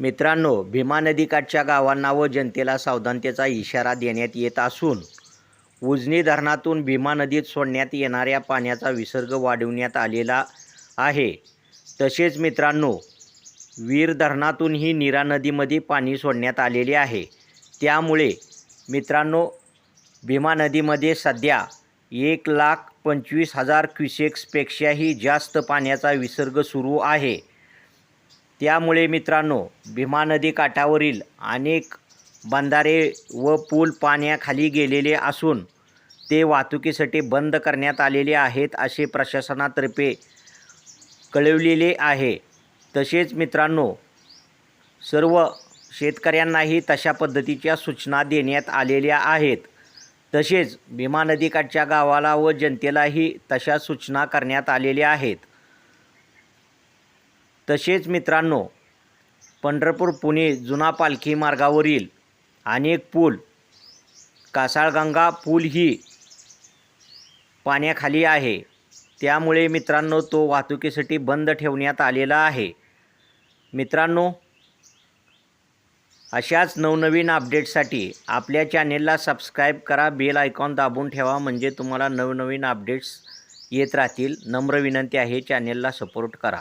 मित्रांनो भीमा नदीकाठच्या गावांना व जनतेला सावधानतेचा इशारा देण्यात येत असून उजनी धरणातून भीमा नदीत सोडण्यात येणाऱ्या पाण्याचा विसर्ग वाढवण्यात आलेला आहे. तसेच मित्रांनो वीर धरणातूनही नीरा नदीमध्ये पाणी सोडण्यात आलेले आहे. त्यामुळे मित्रांनो भीमा नदीमध्ये सध्या एक लाख पंचवीस हजार क्युसेक्सपेक्षाही जास्त पाण्याचा विसर्ग सुरू आहे. त्यामुळे मित्रांनो भीमा नदी काठावरील अनेक बंधारे व पूल पाण्याखाली गेलेले असून ते वाहतुकीसाठी बंद करण्यात आलेले आहेत असे प्रशासनातर्फे कळवलेले आहे. तसेच मित्रांनो सर्व शेतकऱ्यांनाही तशा पद्धतीच्या सूचना देण्यात आलेल्या आहेत. तसेच भीमा नदीकाठच्या गावाला व जनतेलाही तशा सूचना करण्यात आलेल्या आहेत. तसेच मित्रांनो पंढरपूर पुणे जुना पालखी मार्गावरील अनेक पूल कासाळगंगा पूल ही पाण्याखाली आहे. त्यामुळे मित्रांनो तो वाहतुकीसाठी बंद ठेवण्यात आलेला आहे. मित्रांनो अशाच नवनवीन अपडेट्ससाठी आपल्या चॅनेलला सबस्क्राईब करा बेल आयकॉन दाबून ठेवा म्हणजे तुम्हाला नवनवीन अपडेट्स येत राहतील. नम्र विनंती आहे चॅनेलला सपोर्ट करा.